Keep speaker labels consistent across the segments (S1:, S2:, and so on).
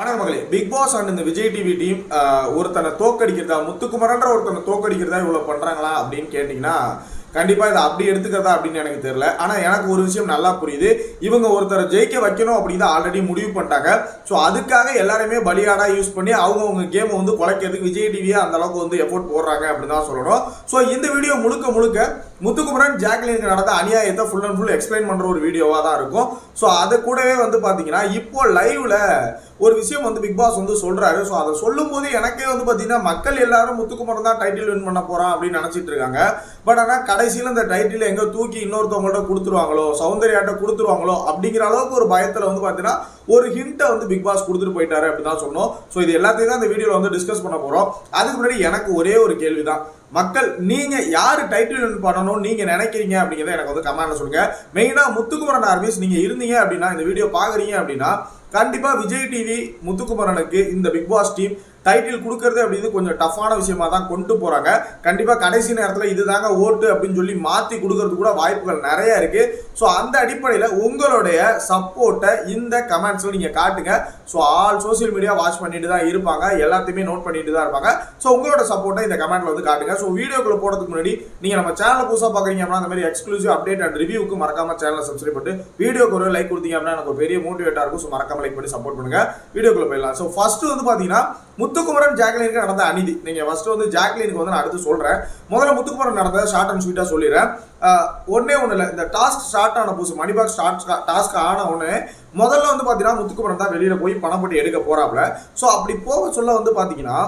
S1: வணக்கம் மகளே. Big pass and இந்த விஜய் டிவி டீம் ஒருத்தனை தோக்கடிக்கிறதா முத்துக்குமரன்ற ஒருத்தனை தோக்கடிக்கிறதா இவ்வளவு பண்றாங்களா அப்படின்னு கேட்டீங்கன்னா கண்டிப்பாக இதை அப்படி எடுத்துக்கிறதா அப்படின்னு எனக்கு தெரியல. ஆனால் எனக்கு ஒரு விஷயம் நல்லா புரியுது. இவங்க ஒருத்தரை ஜெயிக்க வைக்கணும் அப்படின்னு ஆல்ரெடி முடிவு பண்ணிட்டாங்க. ஸோ அதுக்காக எல்லாருமே பலியாடாக யூஸ் பண்ணி அவங்கவுங்க கேமை வந்து குலைக்கிறதுக்கு விஜய் டிவியை அந்த அளவுக்கு வந்து எஃபோர்ட் போடுறாங்க அப்படின்னு தான் சொல்லணும். ஸோ இந்த வீடியோ முழுக்க முழுக்க முத்துக்குமரன் ஜாக்லினுக்கு நடந்த அநியாயத்தை ஃபுல் அண்ட் ஃபுல் எக்ஸ்பிளைன் பண்ணுற ஒரு வீடியோவாக தான் இருக்கும். ஸோ அது கூடவே வந்து பார்த்தீங்கன்னா இப்போ லைவில் ஒரு விஷயம் வந்து பிக் பாஸ் வந்து சொல்கிறாரு ஸோ அதை சொல்லும் போது எனக்கே வந்து பார்த்தீங்கன்னா மக்கள் எல்லாரும் முத்துக்குமரன் தான் டைட்டில் வின் பண்ண போகிறான் அப்படின்னு நினச்சிட்டு இருக்காங்க. பட் ஆனால் கடைசியில் இந்த டைட்டில் எங்கே தூக்கி இன்னொருத்தவங்கள்ட்ட கொடுத்துருவாங்களோ சௌந்தர்யாட்ட கொடுத்துருவாங்களோ அப்படிங்கிற அளவுக்கு ஒரு பயத்தில் வந்து பார்த்தீங்கன்னா ஒரு ஹிண்ட்டை வந்து பிக் பாஸ் கொடுத்துட்டு போயிட்டாரு அப்படிதான் தான் சொன்னோம். ஸோ இது எல்லாத்தையும் தான் இந்த வீடியோவில் வந்து டிஸ்கஸ் பண்ண போகிறோம் அதுக்கு முன்னாடி எனக்கு ஒரே ஒரு கேள்விதான். மக்கள் நீங்க யாரு டைட்டில் வின் பண்ணணும் நீங்க நினைக்கிறீங்க அப்படிங்கிறத எனக்கு வந்து கமெண்ட்ல சொல்லுங்க. மெயினா முத்துக்குமரன் ஆர்மிஸ் நீங்க இருந்தீங்க அப்படின்னா இந்த வீடியோ பாக்குறீங்க அப்படின்னா கண்டிப்பா விஜய் டிவி முத்துக்குமரனுக்கு இந்த பிக் பாஸ் டீம் டைட்டில் கொடுக்கறது அப்படின்னு கொஞ்சம் டஃப்பான விஷயமா தான் கொண்டு போறாங்க. கண்டிப்பா கடைசி நேரத்தில் இதுதாங்க ஓட்டு அப்படின்னு சொல்லி மாத்தி கொடுக்கறது கூட வாய்ப்புகள் நிறைய இருக்கு. ஸோ அந்த அடிப்படையில் உங்களுடைய சப்போர்ட்டை இந்த கமெண்ட்ஸில் நீங்க காட்டுங்க. So all social media watch பண்ணிட்டு தான் இருப்பாங்க. எல்லாத்தையுமே நோட் பண்ணிட்டு தான் இருப்பாங்க. ஸோ உங்களோட சப்போர்ட்டை இந்த கமெண்ட்ல வந்து காட்டுங்க. ஸோ வீடியோக்குள்ள போறதுக்கு முன்னாடி நீங்க நம்ம சேனல் புதுசாக பாக்குறீங்க அப்படின்னா அந்த மாதிரி எக்ஸ்க்ளூசிவ் அப்டேட் அண்ட் ரிவ்யூக்கு மறக்காம சேனலை சப்ஸ்கிரைப் பண்ணிட்டு வீடியோக்கு ஒரு லைக் கொடுத்தீங்க அப்படின்னா எனக்கு ஒரு பெரிய மோட்டிவேட்டாக இருக்கும். ஸோ மறக்காம லைக் பண்ணி சப்போர்ட் பண்ணுங்க. வீடியோக்குள்ள போயிடலாம். ஸோ ஃபர்ஸ்ட் வந்து பாத்தீங்கன்னா முத்துக்குமரன் ஜாக்லினுக்கு நடந்த அநீதி. நீங்க ஃபர்ஸ்ட் வந்து ஜாக்லினுக்கு வந்து நான் அடுத்து சொல்றேன். முதல்ல முத்துக்குமரன் நடந்த ஷார்ட் அண்ட் ஸ்வீட்டா சொல்லிடுறேன். ஒன்றே ஒன்றும் ஒண்ணு இல்லை. இந்த டாஸ்க் ஸ்டார்ட் ஆன புதுசு மணிபாக் ஸ்டார்ட் டாஸ்க் ஆன உடனே முதல்ல வந்து பாத்தீங்கன்னா முத்துக்குமரன் தான் வெளியில போய் பணம் போட்டு எடுக்க போறாப்ல ஸோ அப்படி போக சொல்ல வந்து பாத்தீங்கன்னா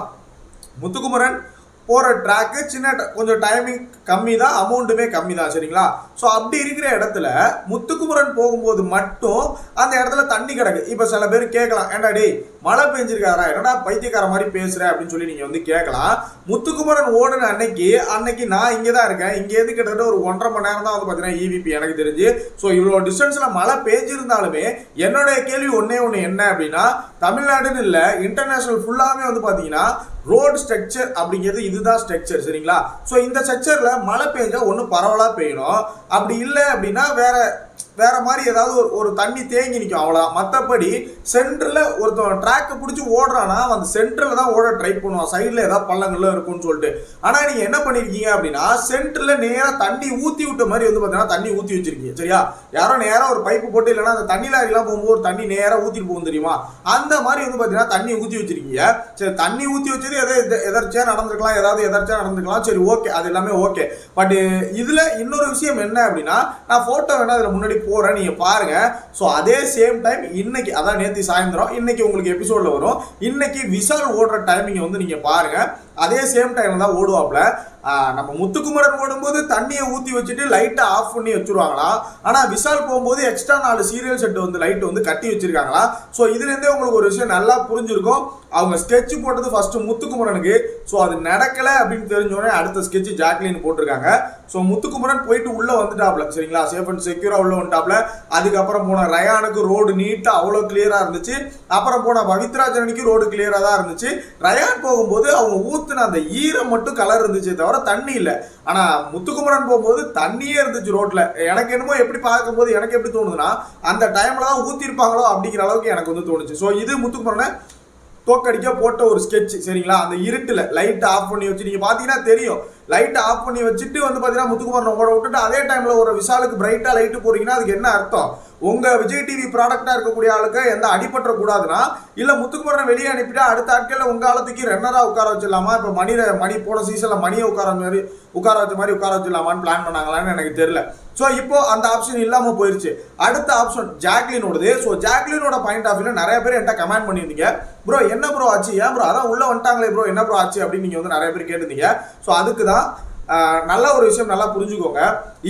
S1: முத்துக்குமரன் போகிற ட்ராக்கு சின்ன ட- கொஞ்சம் டைமிங் கம்மி தான் அமௌண்ட்டுமே கம்மி தான் சரிங்களா? ஸோ அப்படி இருக்கிற இடத்துல முத்துக்குமரன் போகும்போது மட்டும் அந்த இடத்துல தண்ணி கிடக்கு. இப்போ சில பேர் கேட்கலாம் ஏன்டா டேய் மழை பெஞ்சிருக்காரா? என்னடா பைத்தியக்கார மாதிரி பேசுற அப்படின்னு சொல்லி நீங்கள் வந்து கேட்கலாம். முத்துக்குமரன் ஓடுன அன்னைக்கு அன்னைக்கு நான் இங்கே தான் இருக்கேன் இங்கேருந்து கிட்டத்தட்ட ஒரு ஒன்றரை மணி நேரம் தான் வந்து பார்த்தீங்கன்னா இவிபி எனக்கு தெரிஞ்சு. ஸோ இவ்வளோ டிஸ்டன்ஸில் மழை பெஞ்சிருந்தாலுமே என்னுடைய கேள்வி ஒன்றே ஒன்று என்ன அப்படின்னா தமிழ்நாடுன்னு இல்லை இன்டர்நேஷனல் ஃபுல்லாகவே வந்து பார்த்தீங்கன்னா ரோடு ஸ்ட்ரக்சர் அப்படிங்கிறது இதுதான் ஸ்ட்ரக்சர் சரிங்களா? ஸோ இந்த ஸ்ட்ரக்சரில் மழை பெஞ்சால் ஒன்றும் பரவலாக பெய்யணும். அப்படி இல்லை அப்படின்னா வேற வேற மாதிரி ஏதாவது ஒரு ஒரு தண்ணி தேங்கி நிற்கும் அவ்வளோதான் மற்றபடி சென்டரில் ஒருத்தன் ட்ராக்கை பிடிச்சி ஓடுறான்னா அந்த சென்டரில் தான் ஓட ட்ரை பண்ணுவான். சைடில் ஏதாவது பள்ளங்கள்லாம் இருக்கும்னு சொல்லிட்டு. ஆனால் நீங்கள் என்ன பண்ணியிருக்கீங்க அப்படின்னா சென்டரில் நேராக தண்ணி ஊற்றி விட்ட மாதிரி வந்து பார்த்தீங்கன்னா தண்ணி ஊற்றி வச்சிருக்கீங்க. சரியா? யாரோ நேராக ஒரு பைப்பு போட்டு இல்லைன்னா அந்த தண்ணி லாரிலாம் போகும்போது ஒரு தண்ணி நேராக ஊற்றிட்டு போகும் தெரியுமா? அந்த மாதிரி வந்து பார்த்தீங்கன்னா தண்ணி ஊற்றி வச்சிருக்கீங்க. சரி தண்ணி ஊற்றி வச்சது எதோ எதர்ச்சியாக எதர்ச்சியா நடந்திருக்கலாம் ஏதாவது எதர்ச்சியாக நடந்துக்கலாம் சரி ஓகே அது எல்லாமே ஓகே பட் இதில் இன்னொரு விஷயம் என்ன அப்படின்னா நான் ஃபோட்டோ வேணால் அதில் முன்னாடி போகிறேன் நீங்கள் பாருங்கள் ஸோ அதே சேம் டைம் இன்னைக்கு அதான் நேற்று சாயந்தரம் இன்னைக்கு உங்களுக்கு எபிசோட்ல வரும். இன்னைக்கு விஷால் ஓடுற டைமிங்கை வந்து நீங்கள் பாருங்கள் அதே சேம் டைம்ல தான் ஓடுவாப்ல நம்ம முத்துக்குமரன் ஓடும்போது தண்ணியை ஊற்றி வச்சுட்டு லைட்டை ஆஃப் பண்ணி வச்சுருவாங்களா? ஆனால் விஷால் போகும்போது எக்ஸ்ட்ரா நாலு சீரியல் செட்டு வந்து லைட் வந்து கட்டி வச்சிருக்காங்களா? ஸோ இதுலேருந்தே உங்களுக்கு ஒரு விஷயம் நல்லா புரிஞ்சிருக்கும். அவங்க ஸ்கெட்ச் போட்டது ஃபஸ்ட்டு முத்துக்குமரனுக்கு. ஸோ அது நடக்கலை அப்படின்னு தெரிஞ்சோடனே அடுத்த ஸ்கெட்ச் ஜாக்லின் போட்டிருக்காங்க. ஸோ முத்துக்குமரன் போயிட்டு உள்ளே வந்துட்டாப்ல சரிங்களா? சேஃப் அண்ட் செக்யூராக உள்ளே வந்துட்டாப்ல அதுக்கப்புறம் போன ரயானுக்கு ரோடு நீட்டாக அவ்வளோ கிளியராக இருந்துச்சு. அப்புறம் போன பவித்ராஜனனுக்கு ரோடு கிளியராக தான் இருந்துச்சு. ரயான் போகும்போது அவங்க ஊத்துன அந்த ஈரம் மட்டும் கலர் இருந்துச்சே தவிர தண்ணி இல்லை. ஆனா முத்துக்குமரன் போகும்போது தண்ணியே இருந்துச்சு ரோட்ல. எனக்கு என்னமோ எப்படி பார்க்கும்போது எனக்கு எப்படி தோணுதுன்னா அந்த டைம்ல தான் ஊத்திருப்பாங்களோ அப்படிங்கிற அளவுக்கு எனக்கு வந்து தோணுச்சு. ஸோ இது முத்துக்குமரனை தோக்கடிக்க போட்ட ஒரு ஸ்கெட்ச் சரிங்களா? அந்த இருட்டில் லைட்டை ஆஃப் பண்ணி வச்சு நீங்கள் பார்த்தீங்கன்னா தெரியும். லைட்டை ஆஃப் பண்ணி வச்சுட்டு வந்து பார்த்தீங்கன்னா முத்துக்குமரன் ஓட விட்டுட்டு அதே டைமில் ஒரு விஷாலுக்கு பிரைட்டாக லைட்டு போறீங்கன்னா அதுக்கு என்ன அர்த்தம்? உங்கள் விஜய் டிவி ப்ராடக்டாக இருக்கக்கூடிய ஆளுக்கு எந்த அடிபற்ற கூடாதுன்னா இல்லை முத்துக்குமரனை வெளியே அனுப்பிட்டா அடுத்த ஆட்களில் உங்கள் ஆளத்துக்கு ரென்னராக உட்கார வச்சிடலாமா? இப்போ மணி மணி போன சீசனில் மணியை உட்கார மாதிரி உட்கார வச்ச மாதிரி உட்கார வச்சிடலாமான்னு பிளான் பண்ணாங்களான்னு எனக்கு தெரியல. ஸோ இப்போ அந்த ஆப்ஷன் இல்லாமல் போயிருச்சு. அடுத்த ஆப்ஷன் ஜாக்லினோடது. ஸோ ஜாக்லினோட பாயிண்ட் ஆஃப் வியூல நிறைய பேர் என்கிட்ட கமெண்ட் பண்ணியிருந்தீங்க. ப்ரோ என்ன ப்ரோ ஆச்சு? ஏன் ப்ரோ அதான் உள்ளே வந்துட்டாங்களே ப்ரோ என்ன ப்ரோ ஆச்சு? அப்படின்னு நீங்கள் வந்து நிறைய பேர் கேட்டிருந்தீங்க. ஸோ அதுக்கு தான் நல்ல ஒரு விஷயம் நல்லா புரிஞ்சுக்கோங்க.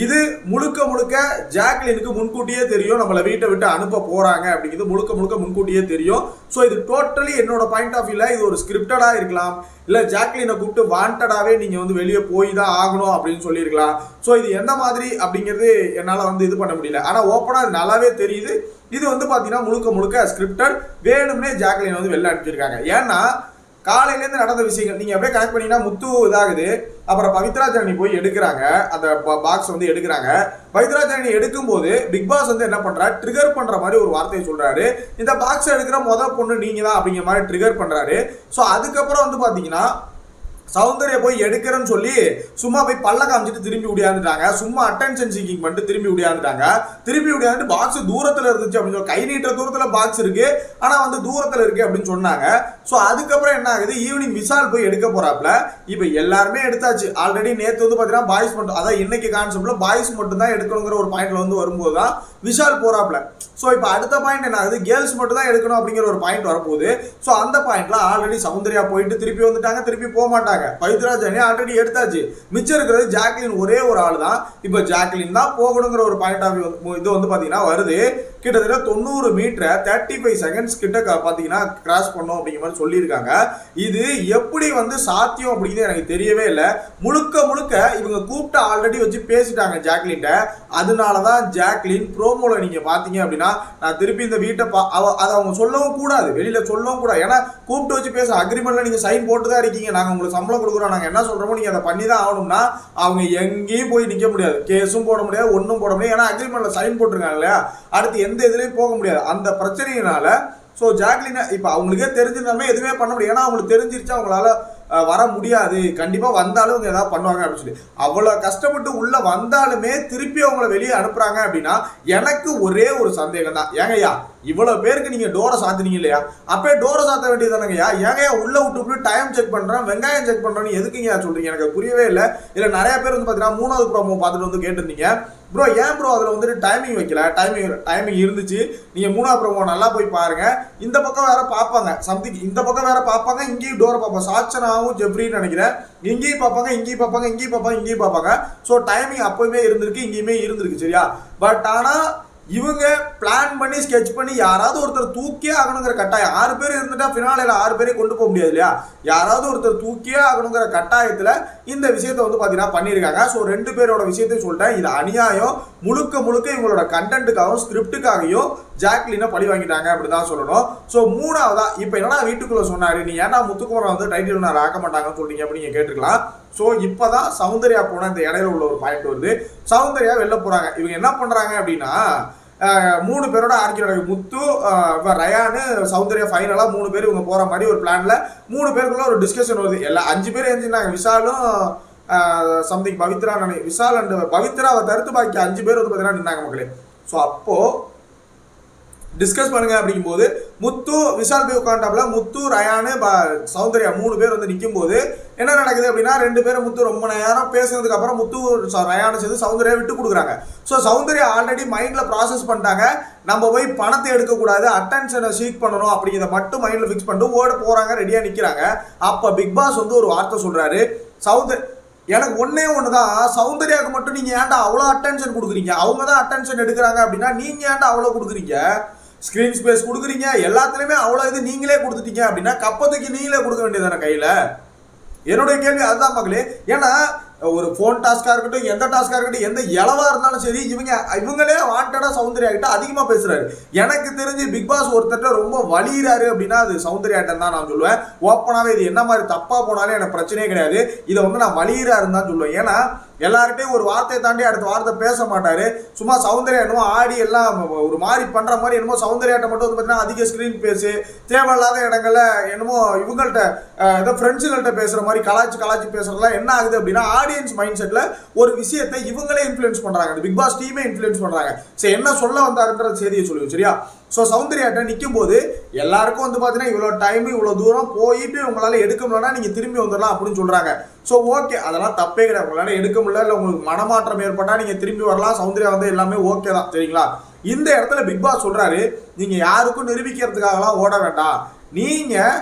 S1: இது முழுக்க முழுக்க ஜாக்லினுக்கு முன்கூட்டியே தெரியும். நம்மளை வீட்டை விட்டு அனுப்ப போகிறாங்க அப்படிங்கிறது முழுக்க முழுக்க முன்கூட்டியே தெரியும். ஸோ இது டோட்டலி என்னோட பாயிண்ட் ஆஃப் வியூவில் இது ஒரு ஸ்கிரிப்டடாக இருக்கலாம். இல்லை ஜாக்லினை கூப்பிட்டு வாண்டடாகவே நீங்கள் வந்து வெளியே போய் தான் ஆகணும் அப்படின்னு சொல்லியிருக்கலாம். ஸோ இது எந்த மாதிரி அப்படிங்கிறது என்னால் வந்து இது பண்ண முடியல. ஆனால் ஓப்பனாக நல்லாவே தெரியுது. இது வந்து பார்த்தீங்கன்னா முழுக்க முழுக்க ஸ்கிரிப்டட் வேணும்னே ஜாக்லின் வந்து வெளில அனுப்பிச்சிருக்காங்க ஏன்னா காலையிலேருந்து நடந்த விஷயங்கள். நீங்கள் அப்படியே கனெக்ட் பண்ணீங்கன்னா முத்து இதாகுது. அப்புறம் பவித்ரா ஜனனி போய் எடுக்கிறாங்க. அந்த பாக்ஸ் வந்து எடுக்கிறாங்க. பவித்ரா ஜனனி எடுக்கும்போது பிக் பாஸ் வந்து என்ன பண்றாரு? ட்ரிகர் பண்ணுற மாதிரி ஒரு வார்த்தையை சொல்கிறாரு இந்த பாக்ஸ் எடுக்கிற மொதல் பொண்ணு நீங்கள் தான் அப்படிங்கிற மாதிரி ட்ரிகர் பண்ணுறாரு ஸோ அதுக்கப்புறம் வந்து பார்த்தீங்கன்னா சௌந்தர்யா போய் எடுக்கிறேன்னு சொல்லி சும்மா போய் பல்ல காமிச்சிட்டு திரும்பி விடியாந்துட்டாங்க சும்மா அட்டென்ஷன் சீக்கிங் பண்ணிட்டு திரும்பி விடியாந்துட்டாங்க திரும்பி விடியாந்துட்டு பாக்ஸ் தூரத்தில் இருந்துச்சு அப்படின்னு சொல்லி கை நீட்டுற தூரத்தில் பாக்ஸ் இருக்கு. ஆனால் வந்து தூரத்தில் இருக்கு அப்படின்னு சொன்னாங்க. ஸோ அதுக்கப்புறம் என்ன ஆகுது? ஈவினிங் விஷால் போய் எடுக்க போறாப்ல இப்போ எல்லாருமே எடுத்தாச்சு. ஆல்ரெடி நேற்று வந்து பார்த்தீங்கன்னா பாய்ஸ் மட்டும் அதான் இன்னைக்கு கான்செப்ட்ல பாய்ஸ் மட்டும் தான் எடுக்கணுங்கிற ஒரு பாயிண்ட்ல வந்து வரும்போது தான் விஷால் போறாப்ல ஸோ இப்போ அடுத்த பாயிண்ட் என்ன ஆகுது? கேர்ள்ஸ் மட்டும் தான் எடுக்கணும் அப்படிங்கிற ஒரு பாயிண்ட் வரப்போகுது. ஸோ அந்த பாயிண்ட்ல ஆல்ரெடி சௌந்தர்யா போயிட்டு திருப்பி வந்துட்டாங்க. திருப்பி போக மாட்டாங்க பவித்ராஜ் அண்ணே ஆல்ரெடி எடுத்தாச்சு. மிச்சம் இருக்கிறது ஜாக்லின் ஒரே ஒரு ஆள் தான் இப்போ ஜாக்லின் தான் போகணுங்கிற ஒரு பாயிண்ட் ஆஃப் இது வந்து பார்த்தீங்கன்னா வருது. கிட்டத்தட்ட தொண்ணூறு மீட்டரை தேர்ட்டி ஃபைவ் செகண்ட்ஸ் கிட்ட பார்த்தீங்கன்னா கிராஸ் பண்ணும் அப்படிங்கிற மாதிரி சொல்லியிருக்காங்க. இது எப்படி வந்து சாத்தியம் அப்படிங்கிறது எனக்கு தெரியவே இல்லை. முழுக்க முழுக்க இவங்க கூப்பிட்டு ஆல்ரெடி வச்சு பேசிட்டாங்க ஜாக்லின்ட்ட அதனால தான் ஜாக்லின் ப்ரோமோல நீங்க பாத்தீங்க அப்படின்னா நான் திருப்பி இந்த வீட்டை பா அவ- அதை அவங்க சொல்லவும் கூடாது. வெளியில சொல்லவும் கூடாது. ஏன்னா கூப்பிட்டு வச்சு பேச அக்ரிமெண்ட்ல நீங்க சைன் போட்டு தான் இருக்கீங்க. நாங்க உங்களுக்கு சம்பளம் கொடுக்குறோம். நாங்க என்ன சொல்றோமோ நீங்க அதை பண்ணி தான் ஆகணும்னா அவங்க எங்கேயும் போய் நிக்க முடியாது. கேஸும் போட முடியாது ஒன்றும் போட முடியாது. ஏன்னா அக்ரிமெண்ட்ல சைன் போட்டிருக்காங்க இல்லையா? அடுத்து எந்த இதுலேயும் போக முடியாது. அந்த பிரச்சனையினால ஸோ ஜாக்லினை இப்போ அவங்களுக்கே தெரிஞ்சிருந்தாலுமே எதுவுமே பண்ண முடியும் ஏன்னா அவங்களுக்கு தெரிஞ்சிருச்சு அவங்களால வர முடியாது. கண்டிப்பாக வந்தாலும் இவங்க ஏதாவது பண்ணுவாங்க அப்படின்னு சொல்லி. அவ்வளோ கஷ்டப்பட்டு உள்ளே வந்தாலுமே திருப்பி அவங்கள வெளியே அனுப்புகிறாங்க அப்படின்னா எனக்கு ஒரே ஒரு சந்தேகம் தான். ஏங்கய்யா இவ்வளோ பேருக்கு நீங்கள் டோரை சாத்தினீங்க இல்லையா? அப்போ டோரை சாத்த வேண்டியது தானங்கய்யா ஏங்கய்யா உள்ளே விட்டு டைம் செக் பண்ணுறேன் வெங்காயம் செக் பண்ணுறேன்னு எதுக்குங்கய்யா சொல்கிறீங்க எனக்கு புரியவே இல்லை. இல்லை நிறைய பேர் வந்து பார்த்தீங்கன்னா மூணாவது ப்ரோமோ பார்த்துட்டு வந்து கேட்டிருந்தீங்க. ப்ரோ ஏன் ப்ரோ அதில் வந்துட்டு டைமிங் வைக்கல? டைமிங் டைமிங் இருந்துச்சு. நீங்கள் மூணாவது ப்ரோமோ நல்லா போய் பாருங்கள் இந்த பக்கம் வேற பார்ப்பாங்க. சம்திங் இந்த பக்கம் வேற பார்ப்பாங்க. இங்கேயும் டோரை பார்ப்பாங்க. சாச்சனாவும் ஜெப்ரின்னு நினைக்கிறேன். இங்கேயும் பார்ப்பாங்க இங்கேயும் பார்ப்பாங்க இங்கேயும் பார்ப்பாங்க இங்கேயும் பார்ப்பாங்க. ஸோ டைமிங் அப்போயுமே இருந்திருக்கு இங்கேயுமே இருந்திருக்கு சரியா? பட் ஆனால் இவங்க பிளான் பண்ணி ஸ்கெட்ச் பண்ணி யாராவது ஒருத்தர் தூக்கியே ஆகணுங்கிற கட்டாயம். ஆறு பேர் இருந்துட்டா ஃபினாலையில் ஆறு பேரையும் கொண்டு போக முடியாது இல்லையா? யாராவது ஒருத்தர் தூக்கியே ஆகணுங்கிற கட்டாயத்தில் இந்த விஷயத்தை வந்து பார்த்தீங்கன்னா பண்ணியிருக்காங்க. ஸோ ரெண்டு பேரோட விஷயத்தையும் சொல்லிட்டேன். இது அநியாயம். முழுக்க முழுக்க இவங்களோட கண்டென்ட்டுக்காகவும் ஸ்கிரிப்டுக்காகவும் ஜாக்லினை பழி வாங்கிட்டாங்க அப்படி தான் சொல்லணும். ஸோ மூணாவதா இப்போ என்னடா வீட்டுக்குள்ளே சொன்னார்? நீ ஏன்டா முத்துக்குமரன் வந்து டைட்டில் நான் ஆக்க மாட்டாங்கன்னு சொல்றீங்க அப்படின்னு நீங்கள் கேட்டிருக்கலாம். ஸோ இப்போதான் சௌந்தர்யா போன இந்த இடையில உள்ள ஒரு பாயிண்ட் வருது. சௌந்தர்யா வெளில போகிறாங்க இவங்க என்ன பண்ணுறாங்க அப்படின்னா மூணு பேரோட ஆர்கியோட முத்து இப்போ ரயானு சௌந்தர்யா ஃபைனலாக மூணு பேர் இவங்க போகிற மாதிரி ஒரு பிளானில் மூணு பேருக்குள்ள ஒரு டிஸ்கஷன் வருது. எல்லா அஞ்சு பேர் எழுந்திருந்தாங்க. விஷாலும் சம்திங் பவித்ரா நினை. விஷால் அண்ட் பவித்ராவை தடுத்து பாக்கி அஞ்சு பேர் வந்து பார்த்தீங்கன்னா நின்னாங்க மக்களே. ஸோ அப்போது டிஸ்கஸ் பண்ணுங்க அப்படிங்கும்போது முத்து விஷால் பியூ உட்காண்டாப்ல முத்து ரயானு ப- சௌந்தர்யா மூணு பேர் வந்து நிற்கும் போது என்ன நடக்குது அப்படின்னா ரெண்டு பேரும் முத்து ரொம்ப நேரம் பேசுனதுக்கு அப்புறம் முத்து ரயானு சேர்ந்து சௌந்தர்யா விட்டு கொடுக்குறாங்க. ஸோ சௌந்தர்யா ஆல்ரெடி மைண்ட்ல ப்ராசஸ் பண்ணிட்டாங்க. நம்ம போய் பணத்தை எடுக்கக்கூடாது அட்டென்ஷனை சீக் பண்ணணும் அப்படிங்கிறத மட்டும் மைண்ட்ல ஃபிக்ஸ் பண்ணிட்டு ஓட போறாங்க ரெடியாக நிற்கிறாங்க அப்போ பிக் பாஸ் வந்து ஒரு வார்த்தை சொல்றாரு. சௌந்தர் எனக்கு ஒன்றே ஒன்று தான் சௌந்தர்யாவுக்கு மட்டும் நீங்கள் ஏன்டா அவ்வளோ அட்டென்ஷன் கொடுக்குறீங்க? அவங்க தான் அட்டென்ஷன் எடுக்கிறாங்க அப்படின்னா நீங்கள் ஏன்டா அவ்வளோ கொடுக்குறீங்க? ஸ்க்ரீன் ஸ்பேஸ் கொடுக்குறீங்க எல்லாத்துலேயுமே அவ்வளோ இது நீங்களே கொடுத்துட்டீங்க அப்படின்னா கப்பத்துக்கு நீங்களே கொடுக்க வேண்டியதானே கையில்? என்னுடைய கேள்வி அதுதான் மக்களே. ஏன்னா ஒரு ஃபோன் டாஸ்காக இருக்கட்டும் எந்த டாஸ்காக இருக்கட்டும் எந்த இளவாக இருந்தாலும் சரி இவங்க இவங்களே வாண்டடாக சௌந்தர்யாகிட்ட அதிகமாக பேசுகிறாரு எனக்கு தெரிஞ்சு பிக் பாஸ் ஒருத்தர்கிட்ட ரொம்ப வலிகிறாரு அப்படின்னா அது சௌந்தர்யாட்டம் தான் நான் சொல்லுவேன். ஓப்பனாகவே இது என்ன மாதிரி தப்பாக போனாலும் எனக்கு பிரச்சனையே கிடையாது. இதை வந்து நான் வலிகிறாருன்னு தான் சொல்லுவேன். ஏன்னா எல்லார்கிட்டையும் ஒரு வார்த்தையை தாண்டி அடுத்த வார்த்தை பேச மாட்டார். சும்மா சௌந்தர்யா என்னமோ ஆடி எல்லாம் ஒரு மாதிரி பண்ணுற மாதிரி என்னமோ சௌந்தர்யாட்ட மட்டும் வந்து பார்த்தீங்கன்னா அதிக ஸ்க்ரீன் பேசு தேவையில்லாத இடங்களில் என்னமோ இவங்கள்ட்ட ஏதோ ஃப்ரெண்ட்ஸுங்கள்ட்ட பேசுகிற மாதிரி கலாச்சி கலாச்சி பேசுகிறதெல்லாம் என்ன ஆகுது அப்படின்னா ஆடியன்ஸ் மைண்ட் செட்டில் ஒரு விஷயத்தை இவங்களே இன்ஃப்ளூயன்ஸ் பண்ணுறாங்க இந்த பிக் பாஸ் டீமே இன்ஃப்ளூயன்ஸ் பண்ணுறாங்க சரி என்ன சொல்ல வந்தாருன்ற செய்தியை சொல்லுவோம் சரியா? ஸோ சௌந்தர்யாட்ட நிற்கும் போது எல்லாருக்கும் வந்து பார்த்தீங்கன்னா இவ்வளோ டைம் இவ்வளோ தூரம் போயிட்டு உங்களால் எடுக்க முடியலன்னா நீங்கள் திரும்பி வந்துடலாம் அப்படின்னு சொல்கிறாங்க ஸோ ஓகே அதெல்லாம் தப்பே கிடையாது. உங்களால் எடுக்க முடியல இல்லை உங்களுக்கு மனமாற்றம் ஏற்பட்டால் நீங்கள் திரும்பி வரலாம். சௌந்தர்யா வந்து எல்லாமே ஓகே தான் சரிங்களா? இந்த இடத்துல பிக் பாஸ் சொல்கிறாரு நீங்கள் யாருக்கும் நிரூபிக்கிறதுக்காகலாம் ஓட வேண்டாம். நீங்கள்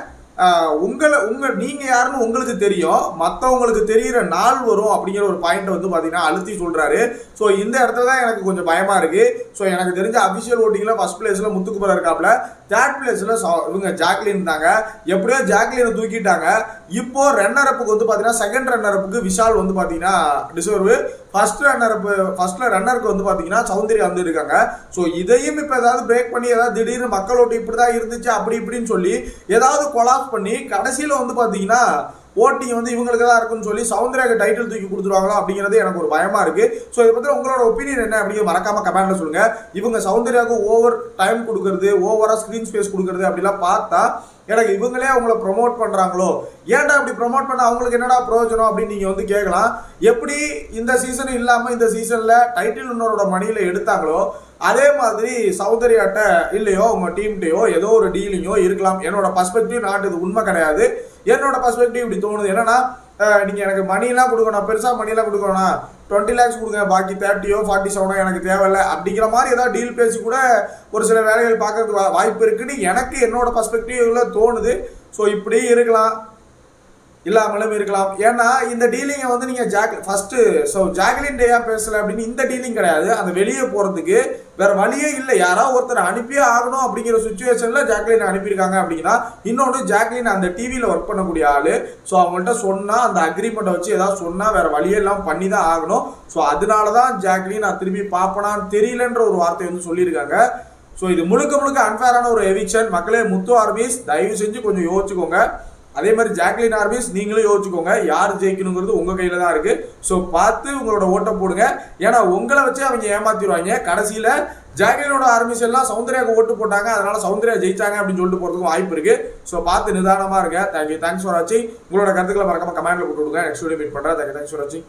S1: உங்களை உங்கள் நீங்கள் யாருன்னு உங்களுக்கு தெரியும். மற்றவங்களுக்கு தெரியிற நாள் வரும் அப்படிங்கிற ஒரு பாயிண்ட் வந்து பார்த்தீங்கன்னா அழுத்தி சொல்கிறாரு ஸோ இந்த இடத்துல தான் எனக்கு கொஞ்சம் பயமாக இருக்குது ஸோ எனக்கு தெரிஞ்ச அபிஷியல் ஓட்டிங்கில் ஃபர்ஸ்ட் பிளேஸில் முத்துக்குமரன் இருக்காப்ல. தேர்ட் பிளேஸில் இவங்க ஜாக்லின் இருந்தாங்க. எப்படியோ ஜாக்லினை தூக்கிட்டாங்க. இப்போ ரன்னர் அப்புக்கு வந்து பார்த்தீங்கன்னா செகண்ட் ரன்னர் அப்புக்கு விஷால் வந்து பார்த்தீங்கன்னா டிசர்வ் ஃபர்ஸ்ட் ரன்னர் அப்பு ஃபர்ஸ்ட்ல ரன்னருக்கு வந்து பார்த்தீங்கன்னா சௌந்தரி வந்து இருக்காங்க. ஸோ இதையும் இப்போ ஏதாவது பிரேக் பண்ணி ஏதாவது திடீர்னு மக்களோட்டு இப்படி தான் இருந்துச்சு அப்படி இப்படின்னு சொல்லி ஏதாவது கொலாப் லாஸ் பண்ணி கடைசியில் வந்து பார்த்தீங்கன்னா ஓட்டிங் வந்து இவங்களுக்கு தான் இருக்குன்னு சொல்லி சவுந்தர்யாக்கு டைட்டில் தூக்கி கொடுத்துருவாங்களோ அப்படிங்கிறது எனக்கு ஒரு பயமாக இருக்குது ஸோ இதை பற்றி உங்களோட ஒப்பீனியன் என்ன அப்படிங்கிறது மறக்காமல் கமெண்ட்டில் சொல்லுங்கள் இவங்க சவுந்தர்யாவுக்கு ஓவர் டைம் கொடுக்கறது ஓவராக ஸ்க்ரீன் ஸ்பேஸ் கொடுக்குறது அப்படிலாம் பார்த்தா எனக்கு இவங்களே அவங்கள ப்ரொமோட் பண்ணுறாங்களோ ஏன்டா அப்படி ப்ரொமோட் பண்ண அவங்களுக்கு என்னடா பிரயோஜனம் அப்படின்னு நீங்கள் வந்து கேட்கலாம் எப்படி இந்த சீசன் இல்லாமல் இந்த சீசனில் டைட்டில் இன்னோரோட மணியில எடுத்தாங்களோ அதே மாதிரி சௌந்தர்யாட்ட இல்லையோ உங்கள் டீம்கிட்டயோ ஏதோ ஒரு டீலிங்கோ இருக்கலாம். என்னோட பர்ஸ்பெக்டிவ் நாட்டு இது உண்மை கிடையாது. என்னோட பர்ஸ்பெக்டிவ் இப்படி தோணுது. என்னன்னா நீங்கள் எனக்கு மணிலாம் கொடுக்கணும். பெருசாக மணிலாம் கொடுக்கணும் டுவெண்ட்டி லேக்ஸ் கொடுங்க. பாக்கி தேர்ட்டியோ ஃபார்ட்டி செவனோ எனக்கு தேவையில்ல. அப்படிங்கிற மாதிரி ஏதாவது டீல் பேசி கூட ஒரு சில வேலைகள் பார்க்கறதுக்கு வா- வாய்ப்பு இருக்குன்னு எனக்கு என்னோட பர்ஸ்பெக்டிவ்ல தோணுது. ஸோ இப்படி இருக்கலாம். இல்லாமலும் இருக்கலாம். ஏன்னா இந்த டீலிங்கை வந்து நீங்கள் ஜாக் ஃபஸ்ட்டு ஸோ ஜாக்லின் டேயா பேசலை அப்படின்னு இந்த டீலிங் கிடையாது. அந்த வெளியே போகிறதுக்கு வேற வழியே இல்லை. யாராவது ஒருத்தர் அனுப்பியே ஆகணும் அப்படிங்கிற சுச்சுவேஷனில் ஜாக்லின் அனுப்பியிருக்காங்க அப்படின்னா இன்னொன்று ஜாக்லின் அந்த டிவியில் ஒர்க் பண்ணக்கூடிய ஆள் ஸோ அவங்கள்ட்ட சொன்னால் அந்த அக்ரிமெண்ட்டை வச்சு ஏதாவது சொன்னால் வேற வழியே இல்லாமல் பண்ணி தான் ஆகணும். ஸோ அதனால தான் ஜாக்லின் நான் திரும்பி பார்ப்பனான்னு தெரியலன்ற ஒரு வார்த்தை வந்து சொல்லியிருக்காங்க. ஸோ இது முழுக்க முழுக்க அன்ஃபேரான ஒரு எவிக்ஷன் மக்களே முத்து ஆர்மிஸ் தயவு செஞ்சு கொஞ்சம் யோசிச்சுக்கோங்க. அதே மாதிரி ஜாக்லின் ஆர்மிஸ் நீங்களும் யோசிச்சுக்கோங்க யார் ஜெயிக்கணுங்கிறது உங்க கையில தான் இருக்கு. ஸோ பார்த்து உங்களோட ஓட்டை போடுங்க. ஏன்னா உங்களை வச்சு அவங்க ஏமாத்திடுவாங்க. கடைசியில ஜாக்லினோட ஆர்மிஸ் எல்லாம் சௌந்தர்யாவுக்கு ஓட்டு போட்டாங்க. அதனால சௌந்தர்யா ஜெயிச்சாங்க அப்படின்னு சொல்லிட்டு போறதுக்கும் வாய்ப்பு இருக்கு. ஸோ பார்த்து நிதானமா இருங்க. தேங்க்யூ தேங்க்ஸ் ஃபார் வாட்சிங் உங்களோட கருத்துக்களை மறக்காம கமெண்ட்ல போட்டு விடுங்க. நெக்ஸ்ட் வீடியோ மீட் பண்றேன். தேங்க்யூ தேங்க்ஸ் ஃபார் வாட்சிங்